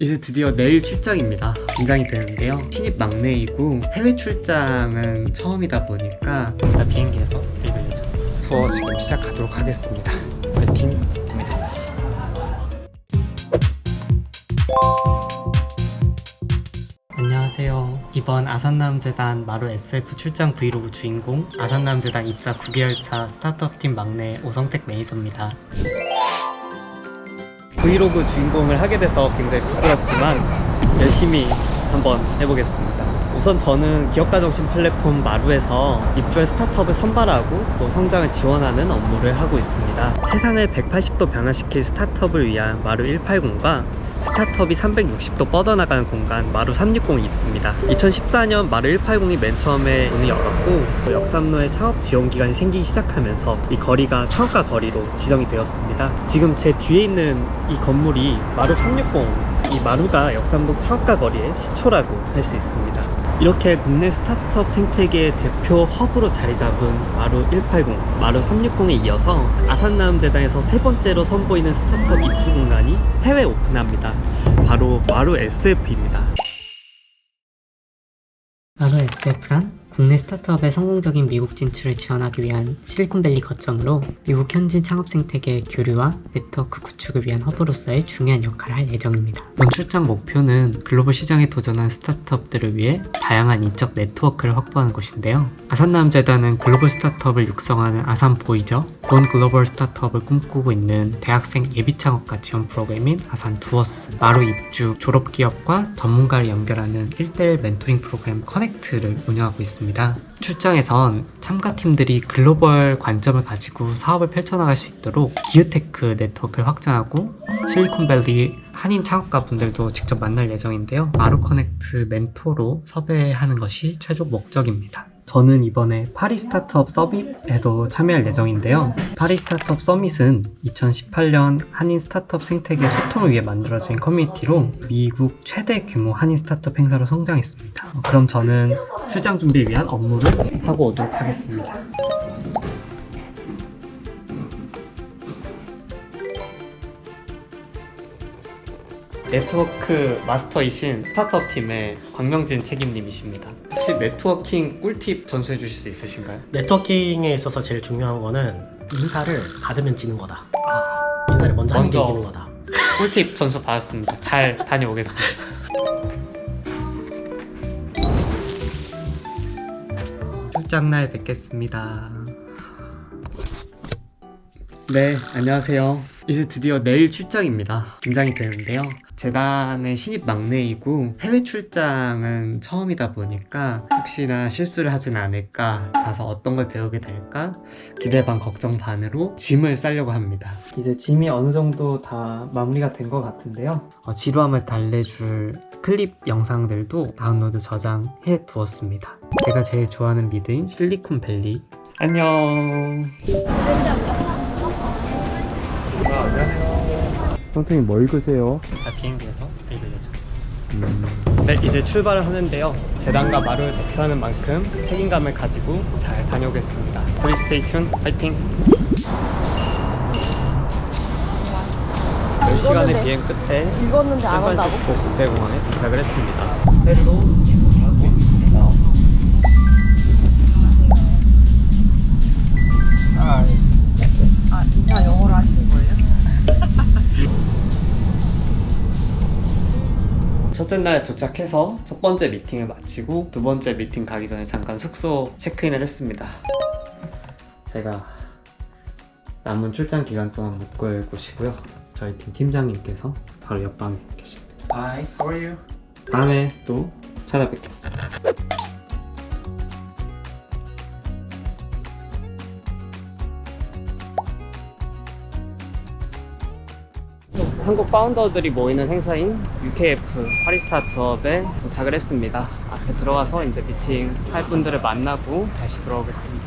이제 드디어 내일 출장입니다. 긴장이 되는데요. 신입 막내이고 해외 출장은 처음이다 보니까 일단 비행기에서 읽어야죠. 투어 지금 시작하도록 하겠습니다. 파이팅! 안녕하세요. 이번 아산남재단 마루 SF 출장 브이로그 주인공 아산남재단 입사 9개월 차 스타트업 팀 막내 오성택 매니저입니다. 브이로그 주인공을 하게 돼서 굉장히 부끄럽지만 열심히 한번 해보겠습니다. 우선 저는 기업가정신 플랫폼 마루에서 입주할 스타트업을 선발하고 또 성장을 지원하는 업무를 하고 있습니다. 세상을 180도 변화시킬 스타트업을 위한 마루 180과 스타트업이 360도 뻗어나가는 공간 마루 360이 있습니다. 2014년 마루 180이 맨 처음에 문을 열었고 또 역삼로에 창업 지원 기간이 생기기 시작하면서 이 거리가 창업가 거리로 지정이 되었습니다. 지금 제 뒤에 있는 이 건물이 마루 360 이 마루가 역삼동 창업가 거리의 시초라고 할 수 있습니다. 이렇게 국내 스타트업 생태계의 대표 허브로 자리 잡은 마루 180, 마루 360에 이어서 아산나음재단에서 세 번째로 선보이는 스타트업 입주 공간이 해외 오픈합니다. 바로 마루 SF입니다. 마루 SF란 국내 스타트업의 성공적인 미국 진출을 지원하기 위한 실리콘밸리 거점으로 미국 현지 창업 생태계 교류와 네트워크 구축을 위한 허브로서의 중요한 역할을 할 예정입니다. 이번 출장 목표는 글로벌 시장에 도전한 스타트업들을 위해 다양한 인적 네트워크를 확보하는 곳인데요. 아산남재단은 글로벌 스타트업을 육성하는 아산 보이저, 본 글로벌 스타트업을 꿈꾸고 있는 대학생 예비 창업가 지원 프로그램인 아산 두어스, 마루 입주, 졸업 기업과 전문가를 연결하는 1대1 멘토링 프로그램 커넥트를 운영하고 있습니다. 출장에선 참가팀들이 글로벌 관점을 가지고 사업을 펼쳐나갈 수 있도록 기후테크 네트워크를 확장하고 실리콘밸리 한인 창업가 분들도 직접 만날 예정인데요. 마루 커넥트 멘토로 섭외하는 것이 최종 목적입니다. 저는 이번에 파리 스타트업 서밋에도 참여할 예정인데요. 파리 스타트업 서밋은 2018년 한인 스타트업 생태계 소통을 위해 만들어진 커뮤니티로 미국 최대 규모 한인 스타트업 행사로 성장했습니다. 어, 그럼 저는 출장 준비를 위한 업무를 하고 오도록 하겠습니다. 네트워크 마스터이신 스타트업 팀의 광명진 책임님이십니다. 혹시 네트워킹 꿀팁 전수해 주실 수 있으신가요? 네트워킹에 있어서 제일 중요한 거는 인사를 받으면 지는 거다. 인사를 먼저 하는 게 먼저. 이기는 거다. 꿀팁 전수 받았습니다. 잘 다녀오겠습니다. 출장 날 뵙겠습니다. 네, 안녕하세요. 이제 드디어 내일 출장입니다. 긴장이 되는데요. 재단의 신입 막내이고 해외 출장은 처음이다 보니까 혹시나 실수를 하진 않을까, 가서 어떤 걸 배우게 될까 기대 반 걱정 반으로 짐을 싸려고 합니다. 이제 짐이 어느 정도 다 마무리가 된 것 같은데요. 어, 지루함을 달래줄 클립 영상들도 다운로드 저장해 두었습니다. 제가 제일 좋아하는 미드인 실리콘밸리. 안녕. 선생님 뭐 읽으세요? 아, 비행기에서 읽으려죠. 네, 이제 출발을 하는데요. 재단과 마루를 대표하는 만큼 책임감을 가지고 잘 다녀오겠습니다. Please stay tuned. 파이팅! 10시간의 비행 끝에 읽었는데 안 온다고? 샌프란시스코 국제공항에 도착을 했습니다. 페루로 첫째 날 도착해서 첫 번째 미팅을 마치고 두 번째 미팅 가기 전에 잠깐 숙소 체크인을 했습니다. 제가 남은 출장 기간 동안 묵을 곳이고요. 저희 팀 팀장님께서 바로 옆방에 계십니다. Hi, how are you? 다음에 또 찾아뵙겠습니다. 한국 파운더들이 모이는 행사인 UKF 파리 스타트업에 도착을 했습니다. 앞에 들어가서 이제 미팅 할 분들을 만나고 다시 돌아오겠습니다.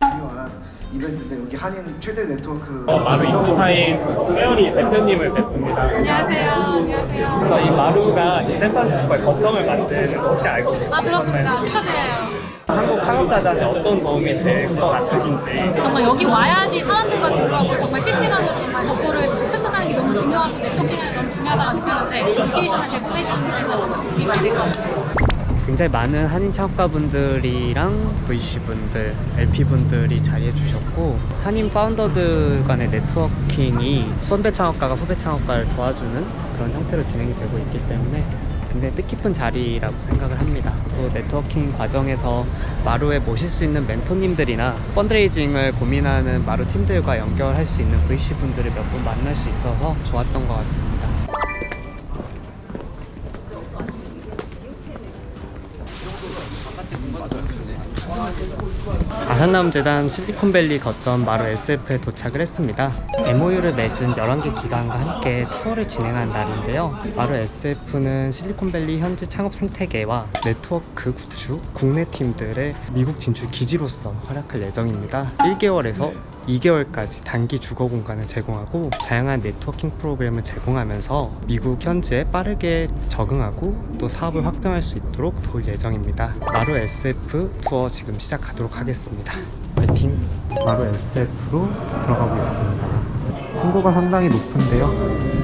중요한 이벤트인데 여기 한인 최대 네트워크 마루 인사인 수메어리 대표님을 뵙습니다. 안녕하세요. 안녕하세요. 저희 마루가 이 샌프란시스코에 거점을 만드는 거 혹시 알고 계세요? 아, 들었습니다. 축하드려요. 한국 창업자들한테 어떤 도움이 될 것 같으신지 정말 여기 와야지 사람들과 교류하고 정말 실시간으로 정말 정보를 습득하는 게 너무 중요하고 네트워킹이 너무 중요하다고 느꼈는데 애플리케이션을 제공해 주는 데서 정말 도움이 많이 될것 같아요. 굉장히 많은 한인 창업가분들이랑 VC분들, LP분들이 자리해 주셨고 한인 파운더들 간의 네트워킹이 선배 창업가가 후배 창업가를 도와주는 그런 형태로 진행이 되고 있기 때문에 굉장히 뜻깊은 자리라고 생각을 합니다. 또 네트워킹 과정에서 마루에 모실 수 있는 멘토님들이나 펀드레이징을 고민하는 마루 팀들과 연결할 수 있는 VC분들을 몇 분 만날 수 있어서 좋았던 것 같습니다. 아산남재단 실리콘밸리 거점 마루 SF에 도착을 했습니다. MOU를 맺은 11개 기관과 함께 투어를 진행한 날인데요. 마루 SF는 실리콘밸리 현지 창업 생태계와 네트워크 구축, 국내 팀들의 미국 진출 기지로서 활약할 예정입니다. 1개월에서 2개월까지 단기 주거 공간을 제공하고 다양한 네트워킹 프로그램을 제공하면서 미국 현지에 빠르게 적응하고 또 사업을 확장할 수 있도록 도울 예정입니다. 마루 SF 투어 지금 시작하도록 하겠습니다. 파이팅! 마루 SF로 들어가고 있습니다. 층고가 상당히 높은데요.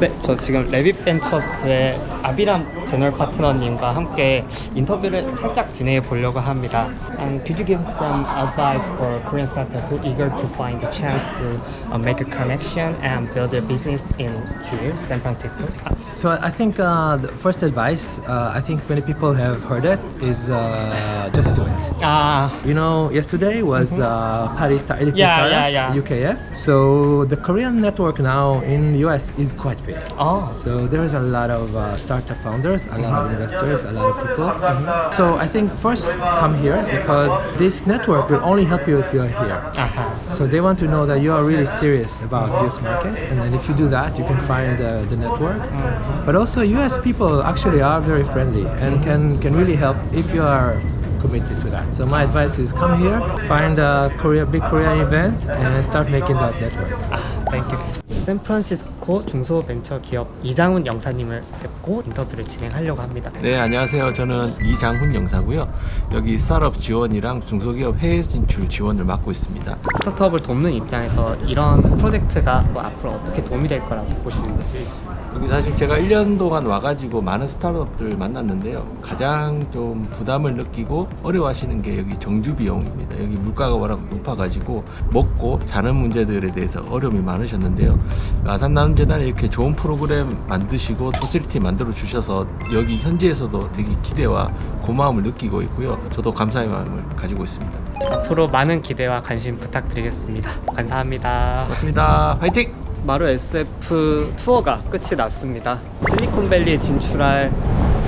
네, 저 지금 레빗 벤처스의 아비람 제너럴 파트너님과 함께 인터뷰를 살짝 진행해 보려고 합니다. And could you give some advice for Korean startup who eager to find a chance to uh, make a connection and build their business in here, San Francisco? So I think uh, the first advice, uh, I think many people have heard it, is uh, just do it. 아, You know, yesterday was uh, Paris Star Electric Yeah, Startup, yeah, yeah. UKF. So the Korean network now in US is quite big. Oh. So there's a lot of uh, startup founders, a lot of uh-huh. investors, a lot of people. Mm-hmm. So I think first come here because this network will only help you if you're here. Uh-huh. So they want to know that you are really serious about US market. And then if you do that, you can find uh, the network. Mm-hmm. But also US people actually are very friendly and can, can really help if you are committed to that. So my advice is come here, find a Korea, big Korea event, and start making that network. Ah, thank you. 샌프란시스코 중소벤처기업 이장훈 영사님을 뵙고 인터뷰를 진행하려고 합니다. 네, 안녕하세요. 저는 이장훈 영사고요. 여기 스타트업 지원이랑 중소기업 해외 진출 지원을 맡고 있습니다. 스타트업을 돕는 입장에서 이런 프로젝트가 뭐 앞으로 어떻게 도움이 될 거라고 보시는지 여기 사실 제가 1년 동안 와가지고 많은 스타트업들을 만났는데요. 가장 좀 부담을 느끼고 어려워하시는 게 여기 정주 비용입니다. 여기 물가가 워낙 높아가지고 먹고 자는 문제들에 대해서 어려움이 많으셨는데요. 아산 나눔재단이 이렇게 좋은 프로그램 만드시고 포실리티 만들어 주셔서 여기 현지에서도 되게 기대와 고마움을 느끼고 있고요. 저도 감사의 마음을 가지고 있습니다. 앞으로 많은 기대와 관심 부탁드리겠습니다. 감사합니다. 고맙습니다. 화이팅! 마루 SF 투어가 끝이 났습니다. 실리콘밸리에 진출할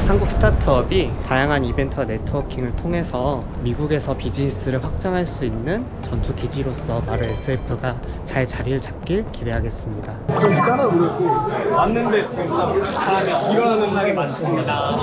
한국 스타트업이 다양한 이벤트와 네트워킹을 통해서 미국에서 비즈니스를 확장할 수 있는 전투 기지로서 마루 SF가 잘 자리를 잡길 기대하겠습니다. 왔는데 사람이 일어나는 많습니다.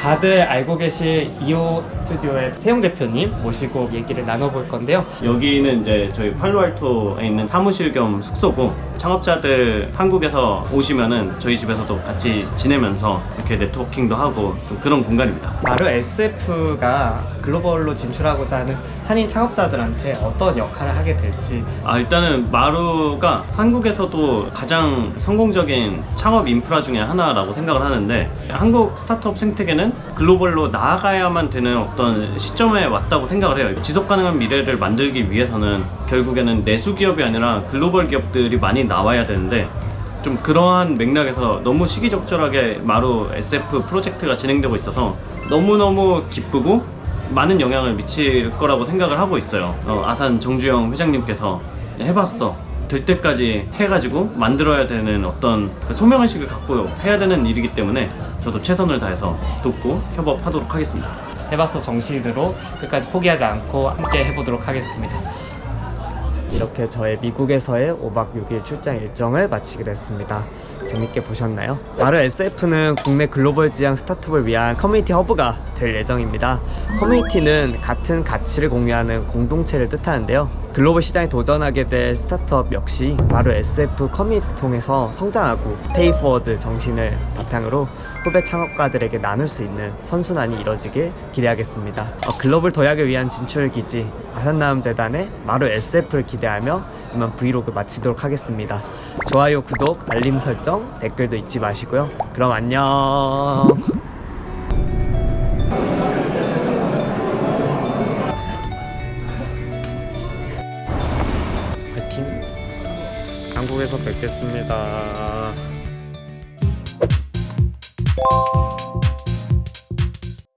다들 알고 계실 이오 스튜디오의 태용 대표님 모시고 얘기를 나눠볼 건데요. 여기는 이제 저희 팔로알토에 있는 사무실 겸 숙소고 창업자들 한국에서 오시면은 저희 집에서도 같이 지내면서 이렇게 네트워킹도 하고 좀 그런 공간입니다. 마루 SF가 글로벌로 진출하고자 하는 한인 창업자들한테 어떤 역할을 하게 될지 아 일단은 마루가 한국에서도 가장 성공적인 창업 인프라 중에 하나라고 생각을 하는데 한국 스타트업 생태계는 글로벌로 나아가야만 되는 어떤 시점에 왔다고 생각을 해요. 지속 가능한 미래를 만들기 위해서는 결국에는 내수 기업이 아니라 글로벌 기업들이 많이 나와야 되는데 좀 그러한 맥락에서 너무 시기적절하게 마루 SF 프로젝트가 진행되고 있어서 너무너무 기쁘고 많은 영향을 미칠 거라고 생각을 하고 있어요. 어, 아산 정주영 회장님께서 해봤어. 될 때까지 해가지고 만들어야 되는 어떤 그 소명의식을 갖고 해야 되는 일이기 때문에 저도 최선을 다해서 돕고 협업하도록 하겠습니다. 해봤어 정신으로 끝까지 포기하지 않고 함께 해보도록 하겠습니다. 이렇게 저의 미국에서의 5박 6일 출장 일정을 마치게 됐습니다. 재밌게 보셨나요? 마르 SF는 국내 글로벌 지향 스타트업을 위한 커뮤니티 허브가 될 예정입니다. 커뮤니티는 같은 가치를 공유하는 공동체를 뜻하는데요. 글로벌 시장에 도전하게 될 스타트업 역시 마루 SF 커뮤니티 통해서 성장하고 페이포워드 정신을 바탕으로 후배 창업가들에게 나눌 수 있는 선순환이 이뤄지길 기대하겠습니다. 어, 글로벌 도약을 위한 진출 기지 아산나움 재단의 마루 SF를 기대하며 이만 브이로그 마치도록 하겠습니다. 좋아요, 구독, 알림 설정, 댓글도 잊지 마시고요. 그럼 안녕. 한국에서 뵙겠습니다.